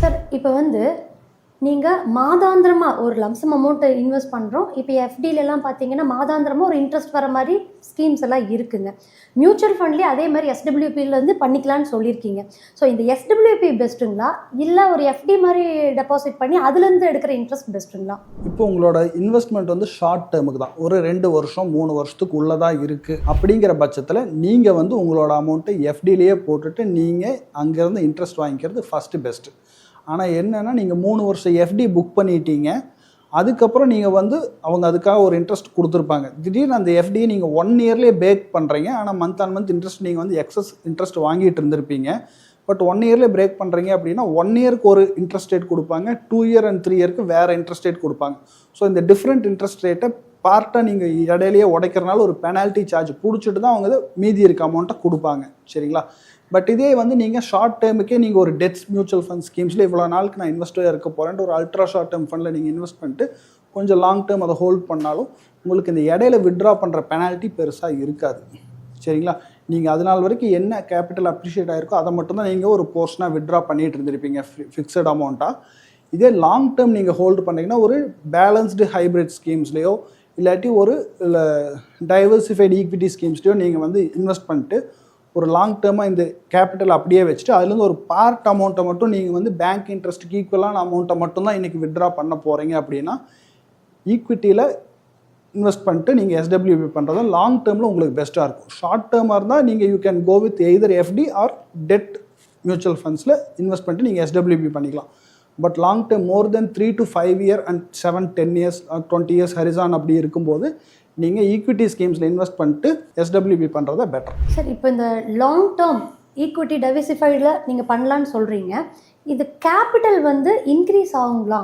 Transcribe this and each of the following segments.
Sir இப்போ வந்து நீங்கள் மாதாந்திரமாக ஒரு லம்சம் அமௌண்ட்டை இன்வெஸ்ட் பண்ணுறோம் இப்போ எஃப்டிலலாம் பார்த்தீங்கன்னா மாதாந்திரமாக ஒரு இன்ட்ரெஸ்ட் வர மாதிரி ஸ்கீம்ஸ் எல்லாம் இருக்குங்க. மியூச்சுவல் ஃபண்ட்லேயே அதே மாதிரி எஸ்டபிள்யூபிலேருந்து பண்ணிக்கலாம்னு சொல்லியிருக்கீங்க. ஸோ இந்த எஸ்டபிள்யூபி பெஸ்ட்டுங்களா இல்லை ஒரு எஃப்டி மாதிரி டெபாசிட் பண்ணி அதுலேருந்து எடுக்கிற இன்ட்ரெஸ்ட் பெஸ்ட்டுங்களா இப்போ உங்களோட இன்வெஸ்ட்மெண்ட் வந்து ஷார்ட் டேர்முக்கு தான். ஒரு ரெண்டு வருஷம் மூணு வருஷத்துக்கு உள்ளதாக இருக்குது அப்படிங்கிற பட்சத்தில் நீங்கள் வந்து உங்களோட அமௌண்ட்டை எஃப்டிலேயே போட்டுட்டு நீங்கள் அங்கேருந்து இன்ட்ரெஸ்ட் வாங்கிக்கிறது ஃபஸ்ட்டு பெஸ்ட்டு ஆனால் என்னென்னா நீங்கள் மூணு வருஷம் எஃப்டி புக் பண்ணிட்டீங்க. அதுக்கப்புறம் நீங்கள் வந்து அவங்க அதுக்காக ஒரு இன்ட்ரெஸ்ட் கொடுத்துருப்பாங்க. திடீர்னு அந்த எஃப்டியை நீங்கள் ஒன் இயர்லேயே பேக் பண்ணுறீங்க ஆனால் மந்த் ஆன் மந்த் இன்ட்ரெஸ்ட் நீங்கள் வந்து எக்ஸஸ் இன்ட்ரெஸ்ட் வாங்கிட்டு இருந்திருப்பீங்க. பட் ஒன் இயர்லேயே பிரேக் பண்ணுறீங்க அப்படின்னா ஒன் இயருக்கு ஒரு இன்ட்ரெஸ்ட் ரேட் கொடுப்பாங்க. டூ இயர் அண்ட் த்ரீ இயருக்கு வேறு இன்ட்ரெஸ்ட் ரேட் கொடுப்பாங்க. ஸோ இந்த டிஃப்ரெண்ட் இன்ட்ரெஸ்ட் ரேட்டை பார்ட்டாக நீங்கள் இடையிலேயே உடைக்கிறனால ஒரு பெனால்ட்டி சார்ஜ் பிடிச்சிட்டு தான் அவங்க மீதி இருக்க அமௌண்ட்டை கொடுப்பாங்க. சரிங்களா? பட் இதே வந்து நீங்கள் ஷார்ட் டேர்முக்கே நீங்கள் ஒரு டெட்ஸ் மியூச்சுவல் ஃபண்ட் ஸ்கீம்ஸில் இவ்வளோ நாளுக்கு நான் இன்வெஸ்டாக இருக்க போகிறேன்ட்டு ஒரு அல்ட்ரா ஷார்ட் டேர்ம் ஃபண்டில் நீங்கள் இன்வெஸ்ட் பண்ணிட்டு கொஞ்சம் லாங் டேர்ம் அதை ஹோல்ட் பண்ணாலும் உங்களுக்கு இந்த இடையில விட்ரா பண்ணுற பெனால்ட்டி பெருசாக இருக்காது. சரிங்களா? நீங்கள் அது நாள் வரைக்கும் என்ன கேபிட்டல் அப்ரிஷியேட் ஆகிருக்கோ அதை மட்டும் தான் நீங்கள் ஒரு போர்ஷனாக விட்ரா பண்ணிட்டு இருந்திருப்பீங்க. ஃபிக்ஸட் அமௌண்ட்டாக இதே லாங் டேர்ம் நீங்கள் ஹோல்டு பண்ணிங்கன்னா ஒரு பேலன்ஸ்டு ஹைப்ரிட் ஸ்கீம்ஸ்லேயோ இல்லாட்டி ஒரு இல்லை டைவர்சிஃபைடு ஈக்விட்டி ஸ்கீம்ஸ்லையோ நீங்கள் வந்து இன்வெஸ்ட் பண்ணிட்டு ஒரு லாங் டேர்மாக இந்த கேபிட்டல் அப்படியே வச்சுட்டு அதுலேருந்து ஒரு பார்ட் அமௌண்ட்டை மட்டும் நீங்கள் வந்து பேங்க் இன்ட்ரெஸ்ட்டுக்கு ஈக்குவலான அமௌண்ட்டை மட்டும் தான் இன்றைக்கி விட்ரா பண்ண போகிறீங்க அப்படின்னா ஈக்விட்டியில் இன்வெஸ்ட் பண்ணிட்டு நீங்கள் எஸ்டபிள்யூபி பண்ணுறது லாங் டேர்மில் உங்களுக்கு பெஸ்ட்டாக இருக்கும். ஷார்ட் டேர்மாக இருந்தால் நீங்கள் you can go with either FD or debt mutual ஃபண்ட்ஸில் invest பண்ணிட்டு நீங்கள் எஸ்டபிள்யூபி பண்ணிக்கலாம். But long term more then three to five year and seven ten years twenty years horizon அப்படி இருக்கும்போது நீங்கள் ஈக்விட்டி ஸ்கீம்ஸில் இன்வெஸ்ட் பண்ணிட்டு எஸ்டபிள்யூபி பண்ணுறத பெட்டர் சார் இப்போ இந்த லாங் டேர்ம் ஈக்விட்டி டைவர்சிஃபைடில் நீங்கள் பண்ணலான்னு சொல்கிறீங்க இது கேபிட்டல் வந்து இன்க்ரீஸ் ஆகுங்களா?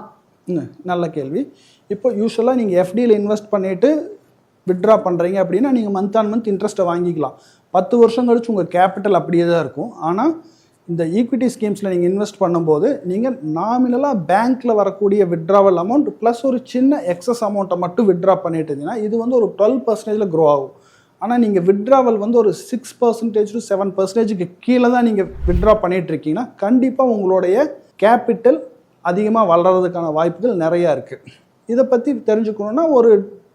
நல்ல கேள்வி. இப்போ யூஸ்வலாக நீங்கள் எஃப்டியில் இன்வெஸ்ட் பண்ணிவிட்டு விட்ரா பண்ணுறீங்க அப்படின்னா நீங்கள் மந்த் ஆன் மந்த் இன்ட்ரெஸ்ட்டை வாங்கிக்கலாம். பத்து வருஷம் கழிச்சு உங்கள் கேபிட்டல் அப்படியே தான் இருக்கும். ஆனால் இந்த ஈக்விட்டி ஸ்கீம்ஸில் நீங்கள் இன்வெஸ்ட் பண்ணும்போது நீங்கள் நாமினலாக பேங்க்கில் வரக்கூடிய விட்ராவல் அமௌண்ட் ப்ளஸ் ஒரு சின்ன எக்ஸஸ் அமௌண்ட்டை மட்டும் விட்ரா பண்ணிட்டு இருந்தீங்கன்னா இது வந்து ஒரு டுவெல் பர்சன்டேஜில் க்ரோ ஆகும். ஆனால் நீங்கள் விட்ராவல் வந்து ஒரு சிக்ஸ் பர்சன்டேஜ் டு செவன் பர்சன்டேஜுக்கு கீழே தான் நீங்கள் விட்ரா பண்ணிகிட்டு இருக்கீங்கன்னா கண்டிப்பாக உங்களுடைய கேபிட்டல் அதிகமாக வளர்கிறதுக்கான வாய்ப்புகள் நிறையா இருக்குது இதை பற்றி தெரிஞ்சுக்கணுன்னா ஒரு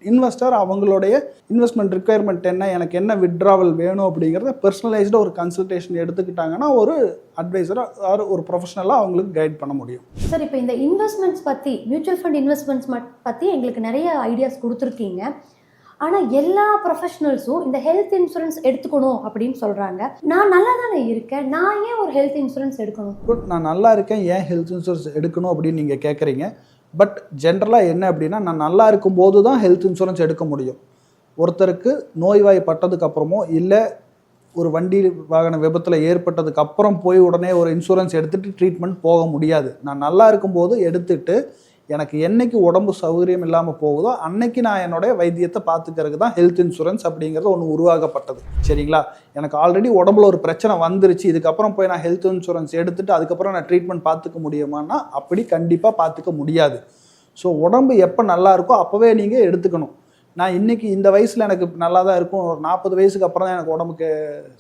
இன்வெஸ்டர் அவங்களுடைய இன்வெஸ்ட்மெண்ட் ரிக்குயர்மெண்ட் என்ன எனக்கு என்ன விட்ராவல் வேணும் அப்படிங்கிறத பர்சனலைஸ்டாக ஒரு கன்சல்டேஷன் எடுத்துக்கிட்டாங்கன்னா ஒரு அட்வைசராக ஒரு ப்ரொஃபஷனலாக அவங்களுக்கு கைட் பண்ண முடியும். சார் இப்போ இந்த இன்வெஸ்ட்மெண்ட்ஸ் பற்றி மியூச்சுவல் ஃபண்ட் இன்வெஸ்ட்மெண்ட்ஸ் பற்றி எங்களுக்கு நிறைய ஐடியாஸ் கொடுத்துருக்கீங்க. ஆனால் எல்லா ப்ரொஃபஷனல்ஸும் இந்த ஹெல்த் இன்சூரன்ஸ் எடுத்துக்கணும் அப்படின்னு சொல்கிறாங்க நான் நல்லா தானே இருக்கேன்? நான் ஏன் ஒரு ஹெல்த் இன்சூரன்ஸ் எடுக்கணும்? நான் நல்லா இருக்கேன். ஏன் ஹெல்த் இன்சூரன்ஸ் எடுக்கணும் அப்படின்னு நீங்கள் கேட்குறீங்க பட் ஜென்ரலாக என்ன அப்படின்னா நான் நல்லா இருக்கும்போது தான் ஹெல்த் இன்சூரன்ஸ் எடுக்க முடியும். ஒருத்தருக்கு நோய்வாய்ப்பட்டதுக்கு அப்புறமோ இல்லை ஒரு வண்டி வாகன விபத்தில் ஏற்பட்டதுக்கு அப்புறம் போய் உடனே ஒரு இன்சூரன்ஸ் எடுத்துகிட்டு ட்ரீட்மெண்ட் போக முடியாது. நான் நல்லா இருக்கும்போது எடுத்துகிட்டு எனக்கு என்னைக்கு உடம்பு சௌகரியம் இல்லாமல் போகுதோ அன்னைக்கு நான் என்னுடைய வைத்தியத்தை பார்த்துக்கிறதுக்கு தான் ஹெல்த் இன்சூரன்ஸ் அப்படிங்கிறது ஒன்று உருவாக்கப்பட்டது. சரிங்களா? எனக்கு ஆல்ரெடி உடம்புல ஒரு பிரச்சனை வந்துருச்சு. இதுக்கப்புறம் போய் நான் ஹெல்த் இன்சூரன்ஸ் எடுத்துட்டு அதுக்கப்புறம் நான் ட்ரீட்மெண்ட் பார்த்துக்க முடியுமான்னா அப்படி கண்டிப்பாக பார்த்துக்க முடியாது. ஸோ உடம்பு எப்போ நல்லா இருக்கோ அப்போவே நீங்கள் எடுத்துக்கணும். நான் இன்னைக்கு இந்த வயசில் எனக்கு நல்லா தான் இருக்கும். ஒரு நாற்பது வயசுக்கு அப்புறம் தான் எனக்கு உடம்புக்கு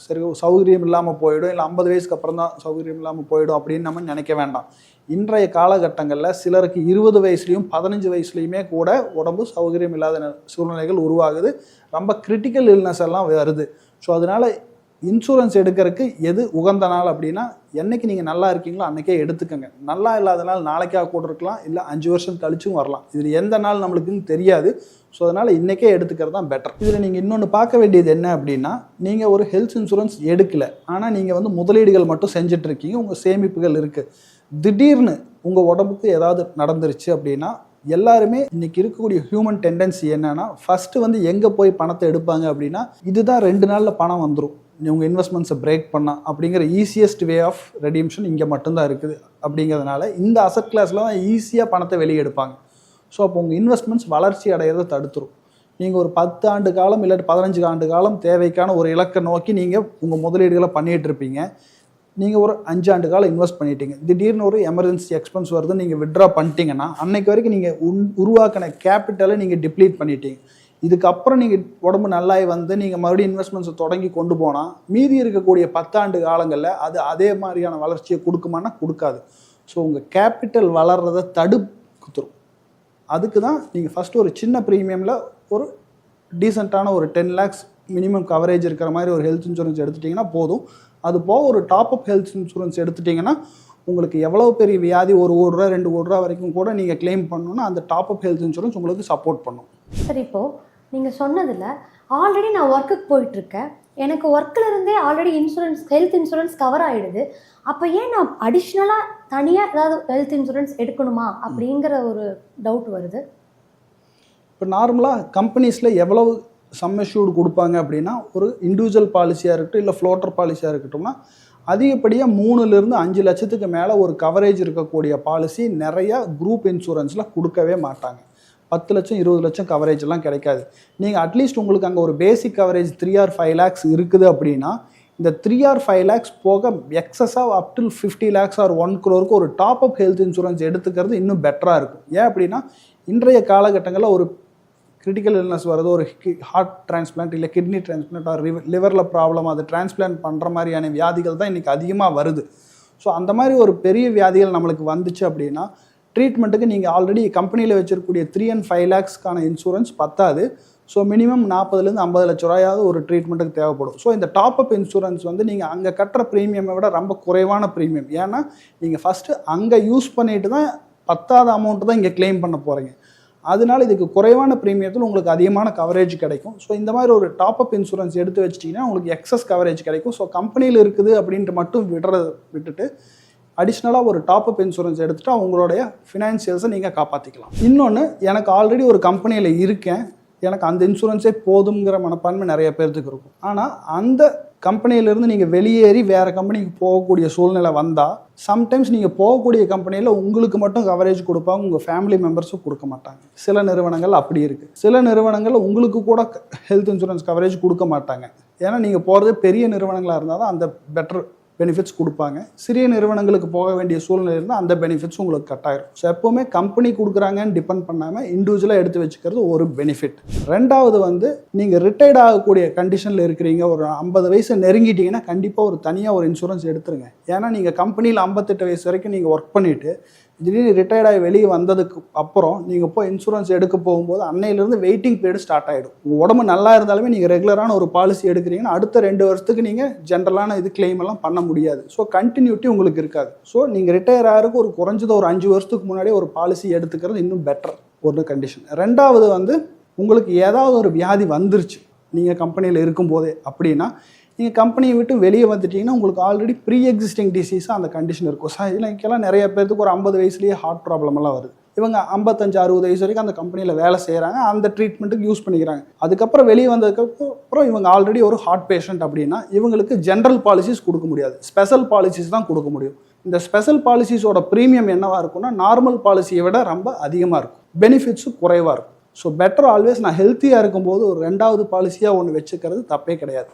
சரி சௌகரியம் இல்லாமல் போயிடும். இல்லை ஐம்பது வயசுக்கு அப்புறம் தான் சௌகரியம் இல்லாமல் போயிடும் அப்படின்னு நம்ம நினைக்க வேண்டாம். இன்றைய காலகட்டங்களில் சிலருக்கு இருபது வயசுலேயும் பதினஞ்சு வயசுலேயுமே கூட உடம்பு சௌகரியம் இல்லாத ந- சூழ்நிலைகள் உருவாகுது. ரொம்ப கிரிட்டிக்கல் இல்னஸ் எல்லாம் வருது. ஸோ அதனால் இன்சூரன்ஸ் எடுக்கிறதுக்கு எது உகந்த நாள் அப்படின்னா என்னைக்கு நீங்கள் நல்லா இருக்கீங்களோ அன்றைக்கே எடுத்துக்கோங்க. நல்லா இல்லாத நாள் நாளைக்காக கூட இருக்கலாம் இல்லை அஞ்சு வருஷம் கழிச்சும் வரலாம். இதில் எந்த நாள் நம்மளுக்குன்னு தெரியாது. ஸோ அதனால் இன்றைக்கே எடுத்துக்கிறது தான் பெட்டர் இதில் நீங்கள் இன்னொன்று பார்க்க வேண்டியது என்ன அப்படின்னா நீங்கள் ஒரு ஹெல்த் இன்சூரன்ஸ் எடுக்கல. ஆனால் நீங்கள் வந்து முதலீடுகள் மட்டும் செஞ்சுட்ருக்கீங்க உங்கள் சேமிப்புகள் இருக்குது திடீர்னு உங்கள் உடம்புக்கு ஏதாவது நடந்துருச்சு அப்படின்னா எல்லாருமே இன்னைக்கு இருக்கக்கூடிய ஹியூமன் டெண்டன்சி என்னன்னா ஃபஸ்ட்டு வந்து எங்கே போய் பணத்தை எடுப்பாங்க அப்படின்னா இதுதான் ரெண்டு நாளில் பணம் வந்துடும் உங்கள் இன்வெஸ்ட்மெண்ட்ஸை பிரேக் பண்ணால் அப்படிங்கிற ஈஸியஸ்ட் வே ஆஃப் ரெடிம்ஷன் இங்கே மட்டும்தான் இருக்குது. அப்படிங்கிறதுனால இந்த அசட் கிளாஸில் தான் ஈஸியாக பணத்தை வெளியே எடுப்பாங்க. ஸோ அப்போ உங்கள் இன்வெஸ்ட்மெண்ட்ஸ் வளர்ச்சி அடையிறத தடுத்துரும். நீங்கள் ஒரு பத்து ஆண்டு காலம் இல்லாட்டி பதினஞ்சு ஆண்டு காலம் தேவைக்கான ஒரு இலக்கை நோக்கி நீங்கள் உங்கள் முதலீடுகளை பண்ணிகிட்டு இருப்பீங்க. நீங்கள் ஒரு அஞ்சு ஆண்டு காலம் இன்வெஸ்ட் பண்ணிட்டீங்க. திடீர்னு ஒரு எமர்ஜென்சி எக்ஸ்பென்ஸ் வருது நீங்கள் விட்ரா பண்ணிட்டீங்கன்னா அன்னைக்கு வரைக்கும் நீங்கள் உன் உருவாக்கின கேபிட்டலை நீங்கள் டிப்ளீட் பண்ணிட்டீங்க. இதுக்கப்புறம் நீங்கள் உடம்பு நல்லாய் வந்து நீங்கள் மறுபடியும் இன்வெஸ்ட்மெண்ட்ஸை தொடங்கி கொண்டு போனால் மீதி இருக்கக்கூடிய பத்தாண்டு காலங்களில் அது அதே மாதிரியான வளர்ச்சியை கொடுக்குமானா கொடுக்காது. ஸோ உங்கள் கேபிட்டல் வளர்றதை தடுத்துரும் அதுக்கு தான் நீங்கள் ஃபஸ்ட்டு ஒரு சின்ன ப்ரீமியமில் ஒரு டீசெண்டான ஒரு டென் லேக்ஸ் மினிமம் கவரேஜ் இருக்கிற மாதிரி ஒரு ஹெல்த் இன்சூரன்ஸ் எடுத்துட்டிங்கன்னா போதும். அது போக ஒரு டாப் அப் ஹெல்த் இன்சூரன்ஸ் எடுத்துட்டிங்கன்னா உங்களுக்கு எவ்வளோ பெரிய வியாதி ஒரு கோடி ரூபா ரெண்டு கோடி ரூபா வரைக்கும் கூட நீங்கள் க்ளைம் பண்ணணும்னா அந்த டாப் அப் ஹெல்த் இன்சூரன்ஸ் உங்களுக்கு சப்போர்ட் பண்ணும். சரி இப்போது நீங்கள் சொன்னதில் ஆல்ரெடி நான் ஒர்க்குக்கு போயிட்டுருக்கேன். எனக்கு ஒர்க்கில் இருந்தே already insurance health insurance cover ஆகிடுது அப்போ ஏன் நான் அடிஷ்னலாக தனியாக ஏதாவது ஹெல்த் இன்சூரன்ஸ் எடுக்கணுமா அப்படிங்கிற ஒரு டவுட் வருது. இப்போ நார்மலாக கம்பெனிஸில் எவ்வளவு சம்மஷ்யூர்டு கொடுப்பாங்க அப்படின்னா ஒரு இண்டிவிஜுவல் பாலிசியாக இருக்கட்டும் இல்லை ஃப்ளோட்டர் பாலிசியாக இருக்கட்டும்னா அதிகப்படியாக மூணுலேருந்து அஞ்சு லட்சத்துக்கு மேலே ஒரு கவரேஜ் இருக்கக்கூடிய பாலிசி நிறையா குரூப் இன்சூரன்ஸில் கொடுக்கவே மாட்டாங்க. பத்து லட்சம் இருபது லட்சம் கவரேஜ்லாம் கிடைக்காது. நீங்கள் அட்லீஸ்ட் உங்களுக்கு அங்கே ஒரு basic coverage three or five lakhs இருக்குது அப்படின்னா இந்த த்ரீ ஆர் ஃபைவ் லேக்ஸ் போக எக்ஸஸாக up till fifty lakhs or one க்ரோருக்கு ஒரு டாப் அப் ஹெல்த் இன்சூரன்ஸ் எடுத்துக்கிறது இன்னும் பெட்டராக இருக்கும். ஏன் அப்படின்னா இன்றைய காலகட்டங்களில் ஒரு கிரிட்டிக்கல் இல்னஸ் வருது ஒரு ஹார்ட் டிரான்ஸ்பிளான்ட் இல்லை கிட்னி டிரான்ஸ்பிளான்ட் ஆர் லிவரில் ப்ராப்ளம் அது டிரான்ஸ்பிளான்ட் பண்ணுற மாதிரியான வியாதிகள் தான் இன்றைக்கி அதிகமாக வருது. ஸோ அந்த மாதிரி ஒரு பெரிய வியாதிகள் நம்மளுக்கு வந்துச்சு அப்படின்னா ட்ரீட்மெண்ட்டுக்கு நீங்கள் ஆல்ரெடி கம்பெனியில் வச்சிருக்கக்கூடிய த்ரீ அண்ட் ஃபைவ் லேக்ஸ்க்கான இன்சூரன்ஸ் பத்தாது. ஸோ மினிமம் நாற்பதுலேருந்து ஐம்பது லட்ச ரூபாயாவது ஒரு ட்ரீட்மெண்ட்டுக்கு தேவைப்படும். ஸோ இந்த டாப் அப் இன்சூரன்ஸ் வந்து நீங்கள் அங்கே கட்டுற ப்ரீமியமை விட ரொம்ப குறைவான ப்ரீமியம் ஏன்னா நீங்கள் ஃபஸ்ட்டு அங்கே யூஸ் பண்ணிட்டு தான் பத்தாத அமௌண்ட்டு தான் இங்கே க்ளைம் பண்ண போகிறீங்க அதனால இதுக்கு குறைவான ப்ரீமியத்தில் உங்களுக்கு அதிகமான கவரேஜ் கிடைக்கும். ஸோ இந்த மாதிரி ஒரு டாப் அப் இன்சூரன்ஸ் எடுத்து வச்சிட்டிங்கன்னா உங்களுக்கு எக்ஸஸ் கவரேஜ் கிடைக்கும். ஸோ கம்பெனியில் இருக்குது அப்படின்ட்டு மட்டும் விடுறத விட்டுட்டு அடிஷ்னலாக ஒரு டாப் அப் இன்சூரன்ஸ் எடுத்துகிட்டு உங்களுடைய ஃபினான்சியல்ஸை நீங்கள் காப்பாற்றிக்கலாம் இன்னொன்று எனக்கு ஆல்ரெடி ஒரு கம்பெனியில் இருக்கேன். எனக்கு அந்த இன்சூரன்ஸே போதுங்கிற மனப்பான்மை நிறைய பேர்த்துக்கு இருக்கும். ஆனால் அந்த கம்பெனியிலேருந்து நீங்கள் வெளியேறி வேறு கம்பெனிக்கு போகக்கூடிய சூழ்நிலை வந்தால் சம்டைம்ஸ் நீங்கள் போகக்கூடிய கம்பெனியில் உங்களுக்கு மட்டும் கவரேஜ் கொடுப்பாங்க உங்கள் ஃபேமிலி மெம்பர்ஸும் கொடுக்க மாட்டாங்க. சில நிறுவனங்கள் அப்படி இருக்குது சில நிறுவனங்கள் உங்களுக்கு கூட ஹெல்த் இன்சூரன்ஸ் கவரேஜ் கொடுக்க மாட்டாங்க. ஏன்னா நீங்கள் போகிறது பெரிய நிறுவனங்களாக இருந்தால் தான் அந்த பெட்டர் பெனிஃபிட்ஸ் கொடுப்பாங்க. சிறிய நிறுவனங்களுக்கு போக வேண்டிய சூழ்நிலை இருந்தால் அந்த பெனிஃபிட்ஸ் உங்களுக்கு கட் ஆயிரும். ஸோ எப்போவுமே கம்பெனி கொடுக்குறாங்கன்னு டிபெண்ட் பண்ணாமல் இண்டிவிஜுவலாக எடுத்து வச்சுக்கிறது ஒரு பெனிஃபிட் ரெண்டாவது வந்து நீங்கள் ரிட்டையர்ட் ஆகக்கூடிய கண்டிஷனில் இருக்கிறீங்க ஒரு ஐம்பது வயசு நெருங்கிட்டீங்கன்னா கண்டிப்பாக ஒரு தனியாக ஒரு இன்சூரன்ஸ் எடுத்துருங்க. ஏன்னா நீங்கள் கம்பெனியில் ஐம்பத்தெட்டு வயசு வரைக்கும் நீங்கள் ஒர்க் பண்ணிவிட்டு திடீர்னு ரிட்டையர்ட் ஆகி வெளியே வந்ததுக்கு அப்புறம் நீங்கள் போய் இன்சூரன்ஸ் எடுக்க போகும்போது அன்னையிலேருந்து வெயிட்டிங் பீரியட் ஸ்டார்ட் ஆகிடும் உங்கள் உடம்பு நல்லா இருந்தாலுமே நீங்கள் ரெகுலரான ஒரு பாலிசி எடுக்கிறீங்கன்னா அடுத்த ரெண்டு வருஷத்துக்கு நீங்கள் ஜென்ரலான இது கிளைம் எல்லாம் பண்ண முடியாது. ஸோ கண்டினியூட்டி உங்களுக்கு இருக்காது. ஸோ நீங்கள் ரிட்டையர் ஆகிறதுக்கு ஒரு குறைஞ்சது ஒரு அஞ்சு வருஷத்துக்கு முன்னாடியே ஒரு பாலிசி எடுத்துக்கிறது இன்னும் பெட்டர் ஒரு கண்டிஷன் ரெண்டாவது வந்து உங்களுக்கு ஏதாவது ஒரு வியாதி வந்துருச்சு நீங்கள் கம்பெனியில் இருக்கும்போதே அப்படின்னா நீங்கள் கம்பெனியை விட்டு வெளியே வந்துட்டீங்கன்னா உங்களுக்கு ஆல்ரெடி ப்ரீ எக்ஸிஸ்டிங் டிசீஸாக அந்த கண்டிஷன் இருக்கும். சார் இல்லைக்கெல்லாம் நிறைய பேர்த்துக்கு ஒரு ஐம்பது வயசுலேயே ஹார்ட் ப்ராப்ளம் எல்லாம் வருது. இவங்க ஐம்பத்தஞ்சு அறுபது வயசு வரைக்கும் அந்த கம்பெனியில் வேலை செய்கிறாங்க அந்த ட்ரீட்மெண்ட்டுக்கு யூஸ் பண்ணிக்கிறாங்க. அதுக்கப்புறம் வெளியே வந்ததுக்கப்புறம் இவங்க ஆல்ரெடி ஒரு ஹார்ட் பேஷண்ட் அப்படின்னா இவங்களுக்கு ஜென்ரல் பாலிசிஸ் கொடுக்க முடியாது. ஸ்பெஷல் பாலிசிஸ் தான் கொடுக்க முடியும். இந்த ஸ்பெஷல் பாலிசிஸோட ப்ரீமியம் என்னவாக இருக்கும்னா நார்மல் பாலிசியை விட ரொம்ப அதிகமாக இருக்கும். பெனிஃபிட்ஸும் குறைவாக இருக்கும். ஸோ பெட்டர் ஆல்வேஸ் நான் ஹெல்த்தியாக இருக்கும்போது ஒரு ரெண்டாவது பாலிசியாக ஒன்று வச்சுக்கிறது தப்பே கிடையாது.